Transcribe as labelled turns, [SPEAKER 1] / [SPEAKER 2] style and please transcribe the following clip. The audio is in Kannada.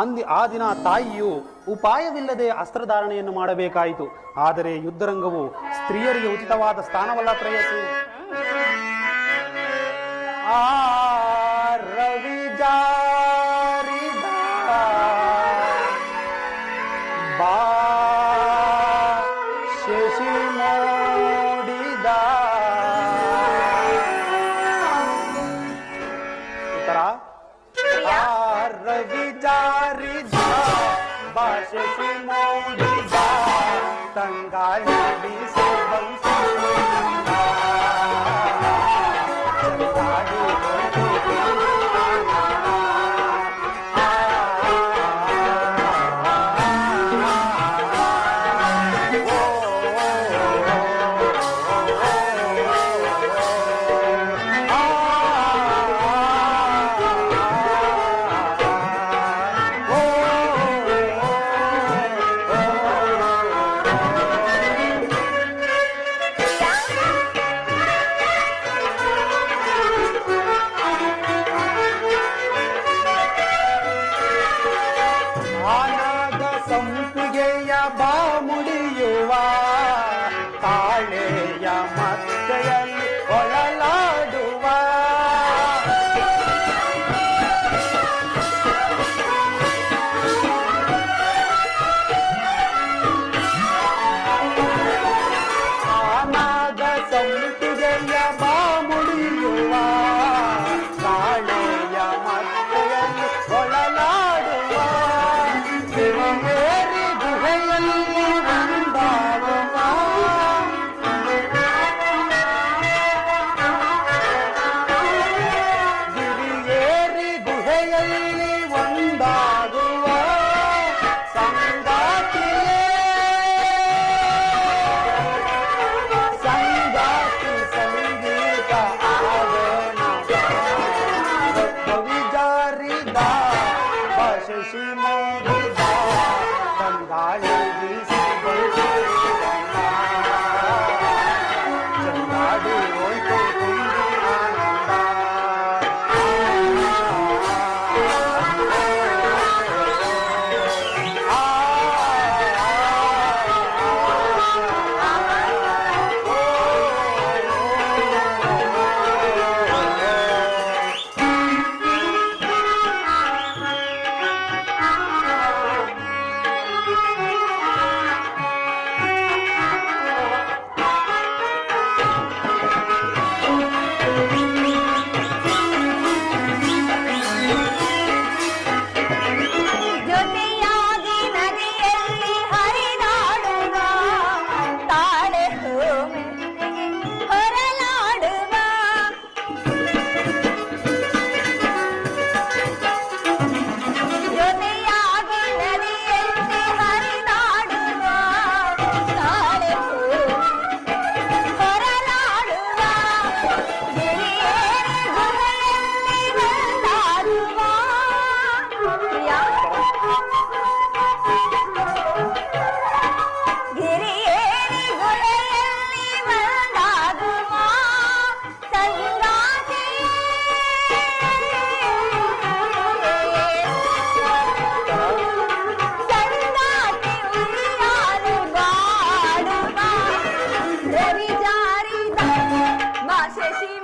[SPEAKER 1] ಅಂದಿ ಆ ದಿನ ತಾಯಿಯು ಉಪಾಯವಿಲ್ಲದೆ ಅಸ್ತ್ರಧಾರಣೆಯನ್ನು ಮಾಡಬೇಕಾಯಿತು. ಆದರೆ ಯುದ್ಧರಂಗವು ಸ್ತ್ರೀಯರಿಗೆ ಉಚಿತವಾದ ಸ್ಥಾನವಲ್ಲ ಪ್ರೇಯಸಿ. ಆ
[SPEAKER 2] 把些水母的家，等干。ba ma Sesame. 谢谢心。